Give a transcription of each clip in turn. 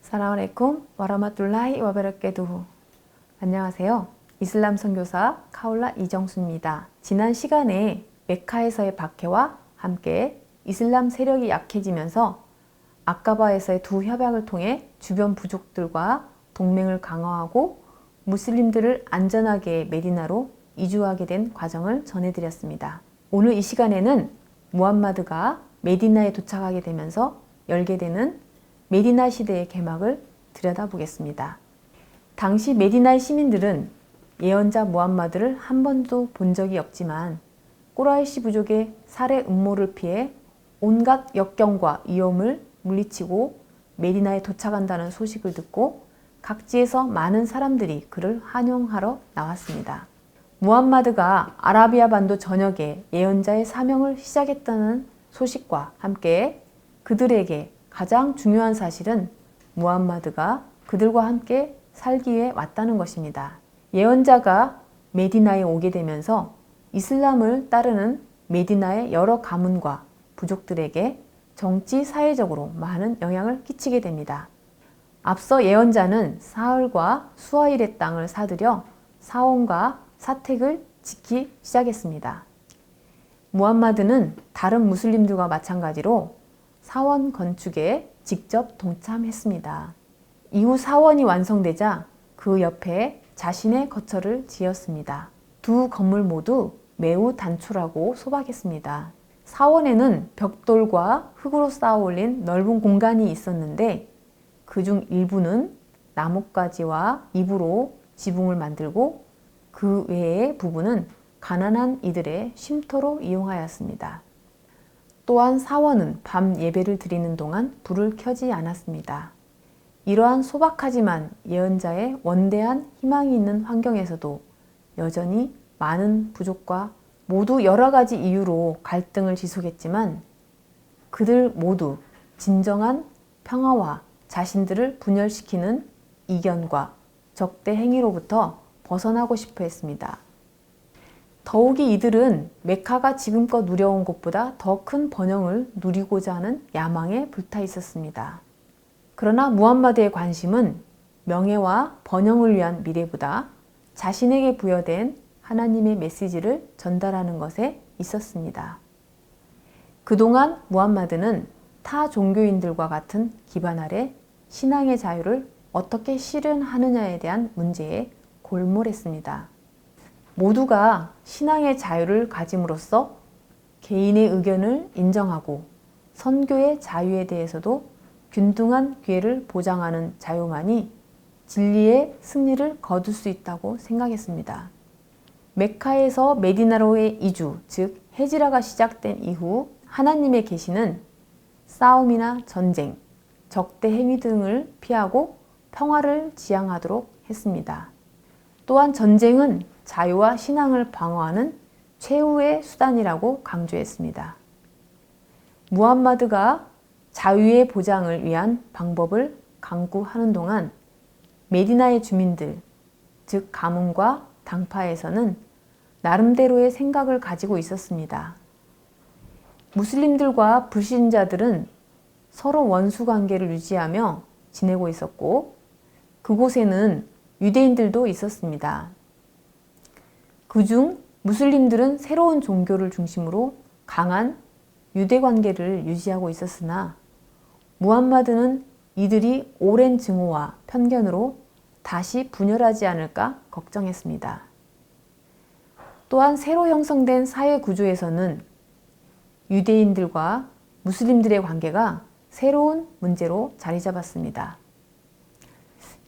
사라알레이쿰 와라마툴라히 와베르케두후 안녕하세요. 이슬람 선교사 카울라 이정수입니다. 지난 시간에 메카에서의 박해와 함께 이슬람 세력이 약해지면서 아까바에서의 두 협약을 통해 주변 부족들과 동맹을 강화하고 무슬림들을 안전하게 메디나로 이주하게 된 과정을 전해드렸습니다. 오늘 이 시간에는 무함마드가 메디나에 도착하게 되면서 열게 되는 메디나 시대의 개막을 들여다보겠습니다. 당시 메디나의 시민들은 예언자 무함마드를 한 번도 본 적이 없지만 꼬라이시 부족의 살해 음모를 피해 온갖 역경과 위험을 물리치고 메디나에 도착한다는 소식을 듣고 각지에서 많은 사람들이 그를 환영하러 나왔습니다. 무함마드가 아라비아 반도 전역에 예언자의 사명을 시작했다는 소식과 함께 그들에게 가장 중요한 사실은 무함마드가 그들과 함께 살기 위해 왔다는 것입니다. 예언자가 메디나에 오게 되면서 이슬람을 따르는 메디나의 여러 가문과 부족들에게 정치, 사회적으로 많은 영향을 끼치게 됩니다. 앞서 예언자는 사흘과 수아일의 땅을 사들여 사원과 사택을 짓기 시작했습니다. 무함마드는 다른 무슬림들과 마찬가지로 사원 건축에 직접 동참했습니다. 이후 사원이 완성되자 그 옆에 자신의 거처를 지었습니다. 두 건물 모두 매우 단촐하고 소박했습니다. 사원에는 벽돌과 흙으로 쌓아 올린 넓은 공간이 있었는데 그 중 일부는 나뭇가지와 잎으로 지붕을 만들고 그 외의 부분은 가난한 이들의 쉼터로 이용하였습니다. 또한 사원은 밤 예배를 드리는 동안 불을 켜지 않았습니다. 이러한 소박하지만 예언자의 원대한 희망이 있는 환경에서도 여전히 많은 부족과 모두 여러 가지 이유로 갈등을 지속했지만 그들 모두 진정한 평화와 자신들을 분열시키는 이견과 적대 행위로부터 벗어나고 싶어 했습니다. 더욱이 이들은 메카가 지금껏 누려온 것보다 더 큰 번영을 누리고자 하는 야망에 불타 있었습니다. 그러나 무함마드의 관심은 명예와 번영을 위한 미래보다 자신에게 부여된 하나님의 메시지를 전달하는 것에 있었습니다. 그동안 무함마드는 타 종교인들과 같은 기반 아래 신앙의 자유를 어떻게 실현하느냐에 대한 문제에 골몰했습니다. 모두가 신앙의 자유를 가짐으로써 개인의 의견을 인정하고 선교의 자유에 대해서도 균등한 기회를 보장하는 자유만이 진리의 승리를 거둘 수 있다고 생각했습니다. 메카에서 메디나로의 이주, 즉 헤지라가 시작된 이후 하나님의 계시는 싸움이나 전쟁, 적대 행위 등을 피하고 평화를 지향하도록 했습니다. 또한 전쟁은 자유와 신앙을 방어하는 최후의 수단이라고 강조했습니다. 무함마드가 자유의 보장을 위한 방법을 강구하는 동안 메디나의 주민들, 즉 가문과 당파에서는 나름대로의 생각을 가지고 있었습니다. 무슬림들과 불신자들은 서로 원수 관계를 유지하며 지내고 있었고 그곳에는 유대인들도 있었습니다. 그중 무슬림들은 새로운 종교를 중심으로 강한 유대 관계를 유지하고 있었으나 무함마드는 이들이 오랜 증오와 편견으로 다시 분열하지 않을까 걱정했습니다. 또한 새로 형성된 사회 구조에서는 유대인들과 무슬림들의 관계가 새로운 문제로 자리 잡았습니다.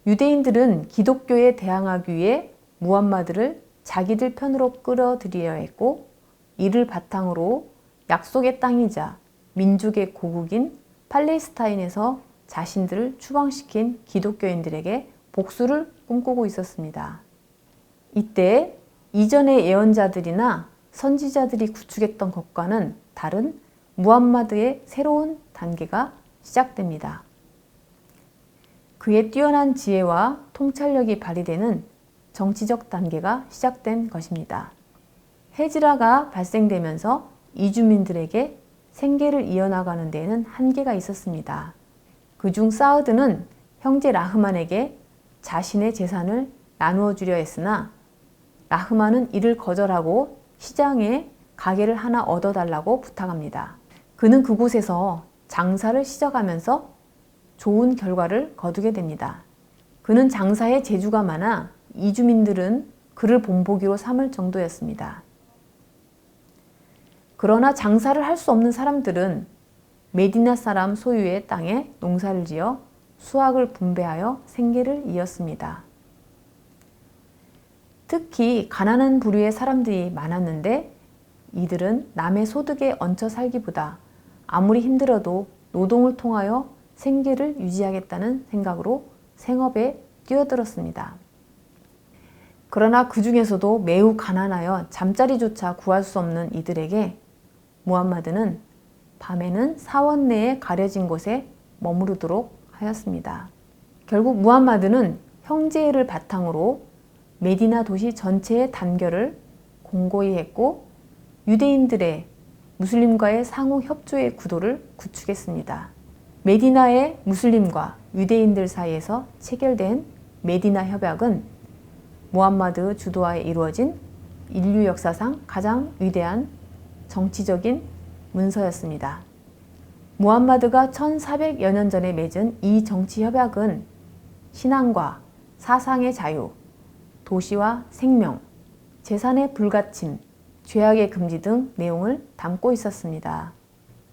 유대인들은 기독교에 대항하기 위해 무함마드를 자기들 편으로 끌어들여야 했고 이를 바탕으로 약속의 땅이자 민족의 고국인 팔레스타인에서 자신들을 추방시킨 기독교인들에게 복수를 꿈꾸고 있었습니다. 이때 이전의 예언자들이나 선지자들이 구축했던 것과는 다른 무함마드의 새로운 단계가 시작됩니다. 그의 뛰어난 지혜와 통찰력이 발휘되는 정치적 단계가 시작된 것입니다. 해지라가 발생되면서 이주민들에게 생계를 이어나가는 데에는 한계가 있었습니다. 그중 사우드는 형제 라흐만에게 자신의 재산을 나누어 주려 했으나 라흐만은 이를 거절하고 시장에 가게를 하나 얻어달라고 부탁합니다. 그는 그곳에서 장사를 시작하면서 좋은 결과를 거두게 됩니다. 그는 장사에 재주가 많아 이주민들은 그를 본보기로 삼을 정도였습니다. 그러나 장사를 할 수 없는 사람들은 메디나 사람 소유의 땅에 농사를 지어 수확을 분배하여 생계를 이었습니다. 특히 가난한 부류의 사람들이 많았는데 이들은 남의 소득에 얹혀 살기보다 아무리 힘들어도 노동을 통하여 생계를 유지하겠다는 생각으로 생업에 뛰어들었습니다. 그러나 그 중에서도 매우 가난하여 잠자리조차 구할 수 없는 이들에게 무함마드는 밤에는 사원 내에 가려진 곳에 머무르도록 하였습니다. 결국 무함마드는 형제를 바탕으로 메디나 도시 전체의 단결을 공고히 했고 유대인들의 무슬림과의 상호 협조의 구도를 구축했습니다. 메디나의 무슬림과 유대인들 사이에서 체결된 메디나 협약은 무함마드 주도하에 이루어진 인류 역사상 가장 위대한 정치적인 문서였습니다. 무함마드가 1400여 년 전에 맺은 이 정치 협약은 신앙과 사상의 자유, 도시와 생명, 재산의 불가침, 죄악의 금지 등 내용을 담고 있었습니다.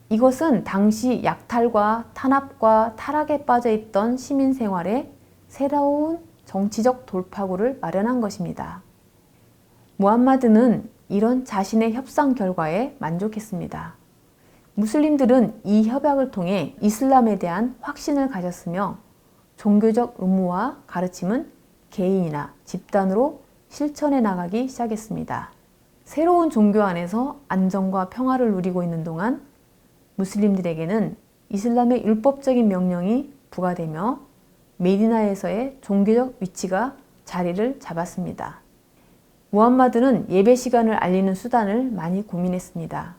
이것은 당시 약탈과 탄압과 타락에 빠져 있던 시민 생활에 새로운 정치적 돌파구를 마련한 것입니다. 무함마드는 이런 자신의 협상 결과에 만족했습니다. 무슬림들은 이 협약을 통해 이슬람에 대한 확신을 가졌으며 종교적 의무와 가르침은 개인이나 집단으로 실천해 나가기 시작했습니다. 새로운 종교 안에서 안정과 평화를 누리고 있는 동안 무슬림들에게는 이슬람의 율법적인 명령이 부과되며 메디나에서의 종교적 위치가 자리를 잡았습니다. 무함마드는 예배 시간을 알리는 수단을 많이 고민했습니다.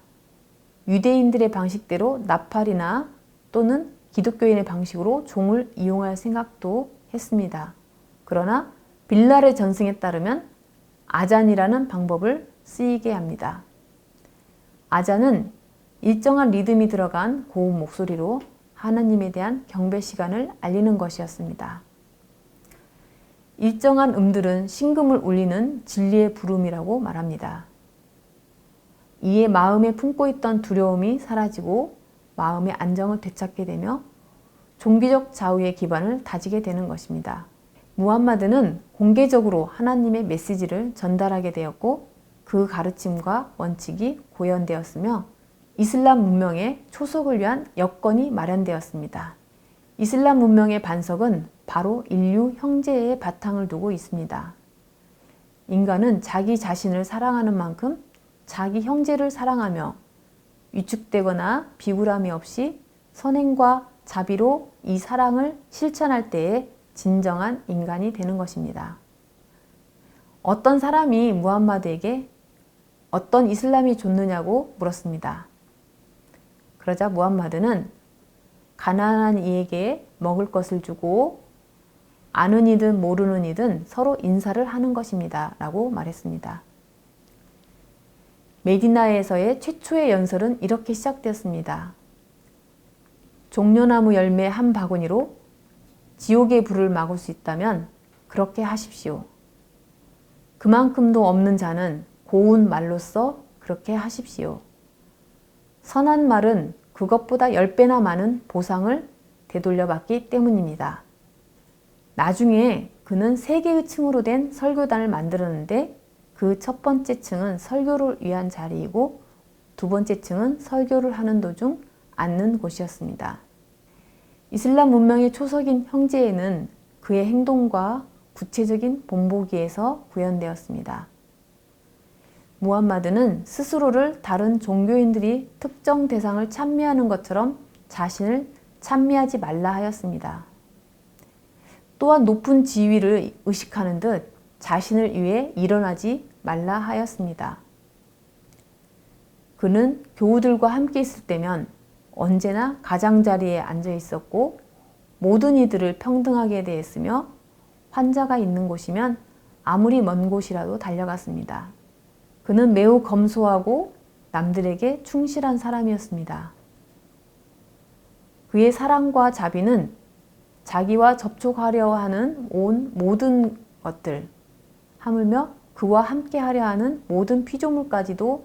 유대인들의 방식대로 나팔이나 또는 기독교인의 방식으로 종을 이용할 생각도 했습니다. 그러나 빌라의 전승에 따르면 아잔이라는 방법을 쓰이게 합니다. 아잔은 일정한 리듬이 들어간 고운 목소리로 하나님에 대한 경배 시간을 알리는 것이었습니다. 일정한 음들은 신금을 울리는 진리의 부름이라고 말합니다. 이에 마음에 품고 있던 두려움이 사라지고 마음의 안정을 되찾게 되며 종교적 자유의 기반을 다지게 되는 것입니다. 무함마드는 공개적으로 하나님의 메시지를 전달하게 되었고 그 가르침과 원칙이 고연되었으며 이슬람 문명의 초석을 위한 여건이 마련되었습니다. 이슬람 문명의 반석은 바로 인류 형제의 바탕을 두고 있습니다. 인간은 자기 자신을 사랑하는 만큼 자기 형제를 사랑하며 위축되거나 비굴함이 없이 선행과 자비로 이 사랑을 실천할 때에 진정한 인간이 되는 것입니다. 어떤 사람이 무함마드에게 어떤 이슬람이 좋느냐고 물었습니다. 그러자 무함마드는 가난한 이에게 먹을 것을 주고 아는 이든 모르는 이든 서로 인사를 하는 것입니다. 라고 말했습니다. 메디나에서의 최초의 연설은 이렇게 시작되었습니다. 종려나무 열매 한 바구니로 지옥의 불을 막을 수 있다면 그렇게 하십시오. 그만큼도 없는 자는 고운 말로써 그렇게 하십시오. 선한 말은 그것보다 10배나 많은 보상을 되돌려 받기 때문입니다. 나중에 그는 세 개의 층으로 된 설교단을 만들었는데 그 첫 번째 층은 설교를 위한 자리이고 두 번째 층은 설교를 하는 도중 앉는 곳이었습니다. 이슬람 문명의 초석인 형제에는 그의 행동과 구체적인 본보기에서 구현되었습니다. 무함마드는 스스로를 다른 종교인들이 특정 대상을 찬미하는 것처럼 자신을 찬미하지 말라 하였습니다. 또한 높은 지위를 의식하는 듯 자신을 위해 일어나지 말라 하였습니다. 그는 교우들과 함께 있을 때면 언제나 가장자리에 앉아 있었고 모든 이들을 평등하게 대했으며 환자가 있는 곳이면 아무리 먼 곳이라도 달려갔습니다. 그는 매우 검소하고 남들에게 충실한 사람이었습니다. 그의 사랑과 자비는 자기와 접촉하려 하는 온 모든 것들, 하물며 그와 함께 하려 하는 모든 피조물까지도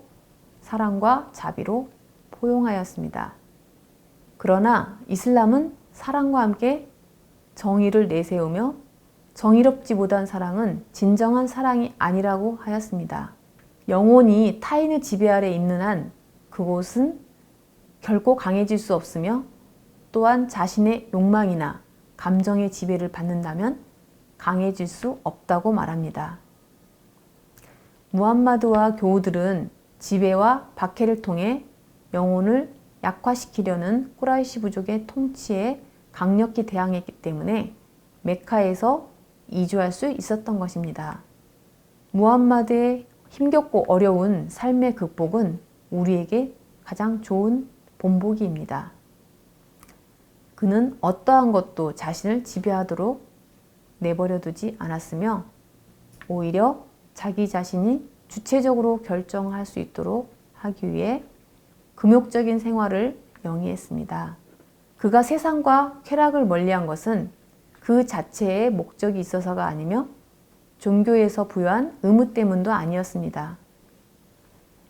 사랑과 자비로 포용하였습니다. 그러나 이슬람은 사랑과 함께 정의를 내세우며 정의롭지 못한 사랑은 진정한 사랑이 아니라고 하였습니다. 영혼이 타인의 지배 아래 있는 한 그곳은 결코 강해질 수 없으며 또한 자신의 욕망이나 감정의 지배를 받는다면 강해질 수 없다고 말합니다. 무함마드와 교우들은 지배와 박해를 통해 영혼을 약화시키려는 꾸라이시 부족의 통치에 강력히 대항했기 때문에 메카에서 이주할 수 있었던 것입니다. 무함마드의 힘겹고 어려운 삶의 극복은 우리에게 가장 좋은 본보기입니다. 그는 어떠한 것도 자신을 지배하도록 내버려 두지 않았으며 오히려 자기 자신이 주체적으로 결정할 수 있도록 하기 위해 금욕적인 생활을 영위했습니다. 그가 세상과 쾌락을 멀리한 것은 그 자체의 목적이 있어서가 아니며 종교에서 부여한 의무 때문도 아니었습니다.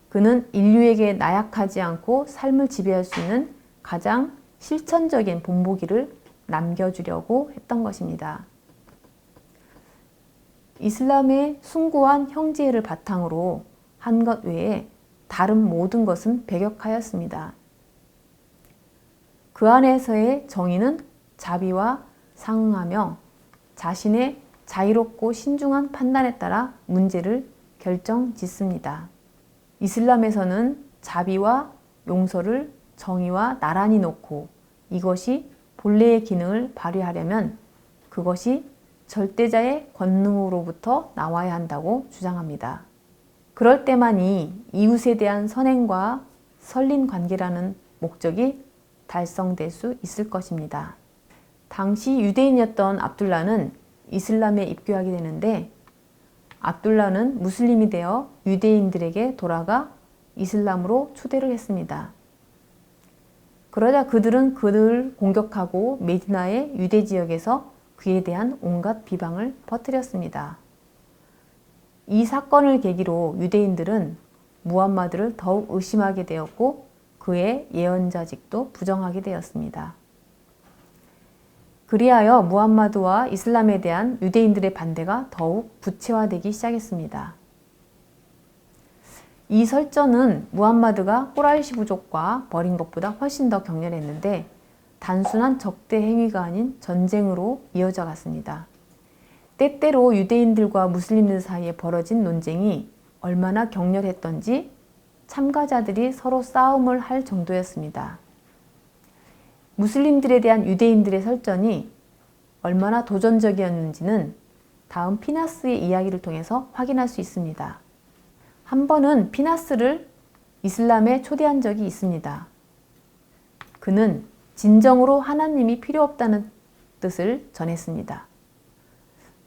그는 인류에게 나약하지 않고 삶을 지배할 수 있는 가장 실천적인 본보기를 남겨주려고 했던 것입니다. 이슬람의 숭고한 형제를 바탕으로 한 것 외에 다른 모든 것은 배격하였습니다. 그 안에서의 정의는 자비와 상응하며 자신의 자유롭고 신중한 판단에 따라 문제를 결정 짓습니다. 이슬람에서는 자비와 용서를 정의와 나란히 놓고 이것이 본래의 기능을 발휘하려면 그것이 절대자의 권능으로부터 나와야 한다고 주장합니다. 그럴 때만이 이웃에 대한 선행과 설린 관계라는 목적이 달성될 수 있을 것입니다. 당시 유대인이었던 압둘라는 이슬람에 입교하게 되는데 압둘라는 무슬림이 되어 유대인들에게 돌아가 이슬람으로 초대를 했습니다. 그러자 그들은 그를 공격하고 메디나의 유대 지역에서 그에 대한 온갖 비방을 퍼뜨렸습니다. 이 사건을 계기로 유대인들은 무함마드를 더욱 의심하게 되었고 그의 예언자직도 부정하게 되었습니다. 그리하여 무함마드와 이슬람에 대한 유대인들의 반대가 더욱 구체화되기 시작했습니다. 이 설전은 무함마드가 꼬라이시 부족과 벌인 것보다 훨씬 더 격렬했는데 단순한 적대 행위가 아닌 전쟁으로 이어져 갔습니다. 때때로 유대인들과 무슬림들 사이에 벌어진 논쟁이 얼마나 격렬했던지 참가자들이 서로 싸움을 할 정도였습니다. 무슬림들에 대한 유대인들의 설전이 얼마나 도전적이었는지는 다음 피나스의 이야기를 통해서 확인할 수 있습니다. 한 번은 피나스를 이슬람에 초대한 적이 있습니다. 그는 진정으로 하나님이 필요 없다는 뜻을 전했습니다.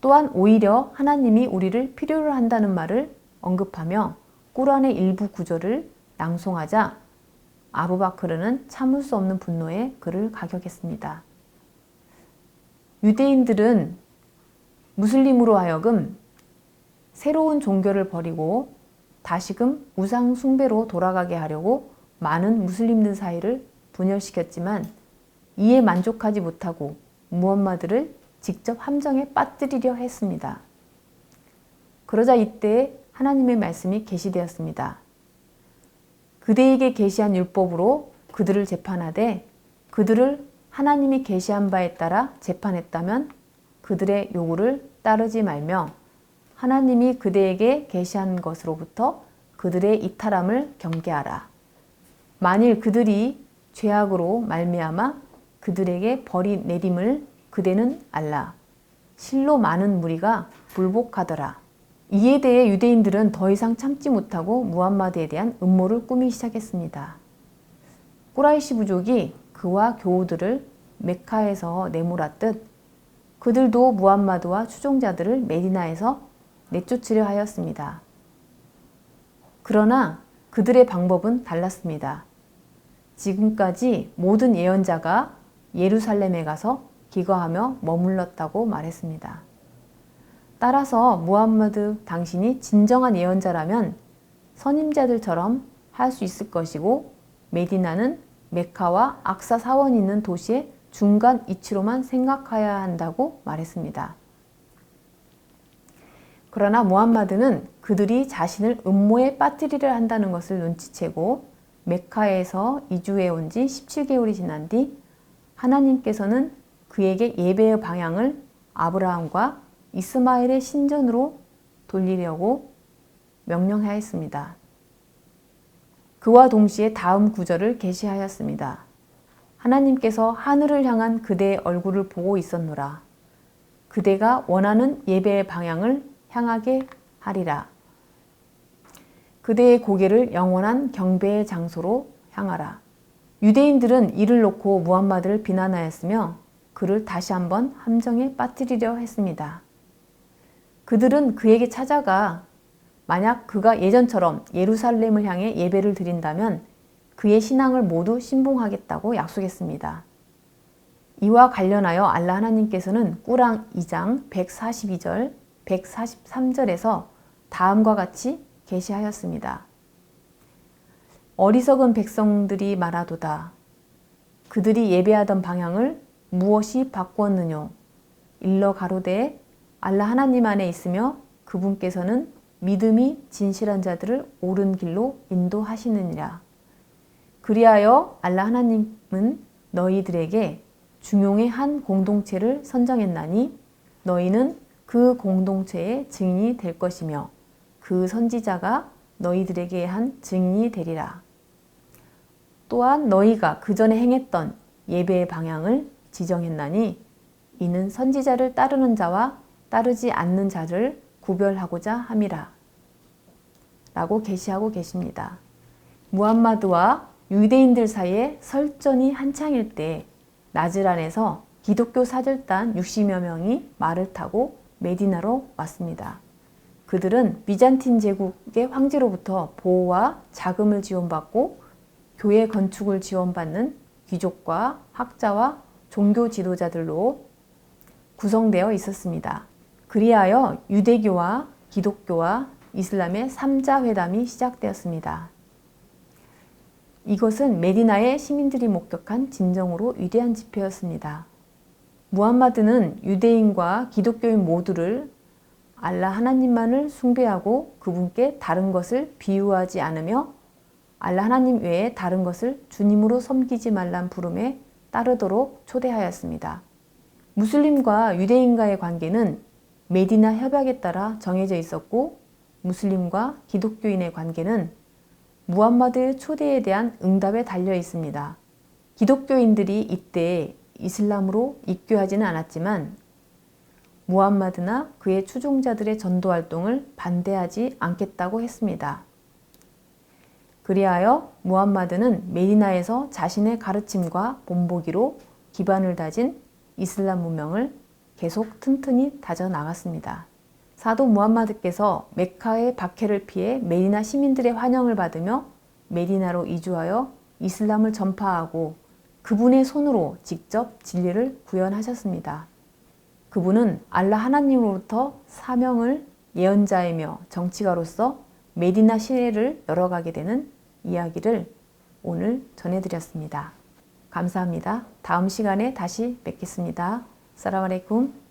또한 오히려 하나님이 우리를 필요로 한다는 말을 언급하며 꾸란의 일부 구절을 낭송하자 아부바크르는 참을 수 없는 분노에 그를 가격했습니다. 유대인들은 무슬림으로 하여금 새로운 종교를 버리고 다시금 우상 숭배로 돌아가게 하려고 많은 무슬림들 사이를 분열시켰지만 이에 만족하지 못하고 무엄마드를 직접 함정에 빠뜨리려 했습니다. 그러자 이때 하나님의 말씀이 계시되었습니다. 그대에게 계시한 율법으로 그들을 재판하되 그들을 하나님이 계시한 바에 따라 재판했다면 그들의 요구를 따르지 말며 하나님이 그대에게 계시한 것으로부터 그들의 이탈함을 경계하라. 만일 그들이 죄악으로 말미암아 그들에게 벌이 내림을 그대는 알라. 실로 많은 무리가 불복하더라. 이에 대해 유대인들은 더 이상 참지 못하고 무함마드에 대한 음모를 꾸미기 시작했습니다. 꾸라이시 부족이 그와 교우들을 메카에서 내몰았듯 그들도 무함마드와 추종자들을 메디나에서 내쫓으려 하였습니다. 그러나 그들의 방법은 달랐습니다. 지금까지 모든 예언자가 예루살렘에 가서 기거하며 머물렀다고 말했습니다. 따라서 무함마드 당신이 진정한 예언자라면 선임자들처럼 할 수 있을 것이고 메디나는 메카와 악사 사원이 있는 도시의 중간 이치로만 생각해야 한다고 말했습니다. 그러나 무함마드는 그들이 자신을 음모에 빠뜨리려 한다는 것을 눈치채고 메카에서 이주해 온 지 17개월이 지난 뒤 하나님께서는 그에게 예배의 방향을 아브라함과 이스마엘의 신전으로 돌리려고 명령하였습니다. 그와 동시에 다음 구절을 계시하였습니다. 하나님께서 하늘을 향한 그대의 얼굴을 보고 있었노라. 그대가 원하는 예배의 방향을 향하게 하리라. 그대의 고개를 영원한 경배의 장소로 향하라. 유대인들은 이를 놓고 무함마드를 비난하였으며 그를 다시 한번 함정에 빠뜨리려 했습니다. 그들은 그에게 찾아가 만약 그가 예전처럼 예루살렘을 향해 예배를 드린다면 그의 신앙을 모두 신봉하겠다고 약속했습니다. 이와 관련하여 알라 하나님께서는 꾸랑 2장 142절, 143절에서 다음과 같이 계시하였습니다. 어리석은 백성들이 말하도다. 그들이 예배하던 방향을 무엇이 바꾸었느뇨? 일러 가로되 알라 하나님 안에 있으며 그분께서는 믿음이 진실한 자들을 옳은 길로 인도하시느니라. 그리하여 알라 하나님은 너희들에게 중용의 한 공동체를 선정했나니 너희는 그 공동체의 증인이 될 것이며 그 선지자가 너희들에게 한 증인이 되리라. 또한 너희가 그 전에 행했던 예배의 방향을 지정했나니 이는 선지자를 따르는 자와 따르지 않는 자를 구별하고자 함이라. 라고 계시하고 계십니다. 무함마드와 유대인들 사이에 설전이 한창일 때 나즈란에서 기독교 사절단 60여 명이 말을 타고 메디나로 왔습니다. 그들은 비잔틴 제국의 황제로부터 보호와 자금을 지원받고 교회 건축을 지원받는 귀족과 학자와 종교 지도자들로 구성되어 있었습니다. 그리하여 유대교와 기독교와 이슬람의 3자 회담이 시작되었습니다. 이것은 메디나의 시민들이 목격한 진정으로 위대한 집회였습니다. 무함마드는 유대인과 기독교인 모두를 알라 하나님만을 숭배하고 그분께 다른 것을 비유하지 않으며 알라 하나님 외에 다른 것을 주님으로 섬기지 말란 부름에 따르도록 초대하였습니다. 무슬림과 유대인과의 관계는 메디나 협약에 따라 정해져 있었고 무슬림과 기독교인의 관계는 무함마드의 초대에 대한 응답에 달려 있습니다. 기독교인들이 이때 이슬람으로 입교하지는 않았지만 무함마드나 그의 추종자들의 전도 활동을 반대하지 않겠다고 했습니다. 그리하여 무함마드는 메디나에서 자신의 가르침과 본보기로 기반을 다진 이슬람 문명을 계속 튼튼히 다져 나갔습니다. 사도 무함마드께서 메카의 박해를 피해 메디나 시민들의 환영을 받으며 메디나로 이주하여 이슬람을 전파하고 그분의 손으로 직접 진리를 구현하셨습니다. 그분은 알라 하나님으로부터 사명을 예언자이며 정치가로서 메디나 시내를 열어가게 되는 이야기를 오늘 전해드렸습니다. 감사합니다. 다음 시간에 다시 뵙겠습니다. 사람 알레이쿰.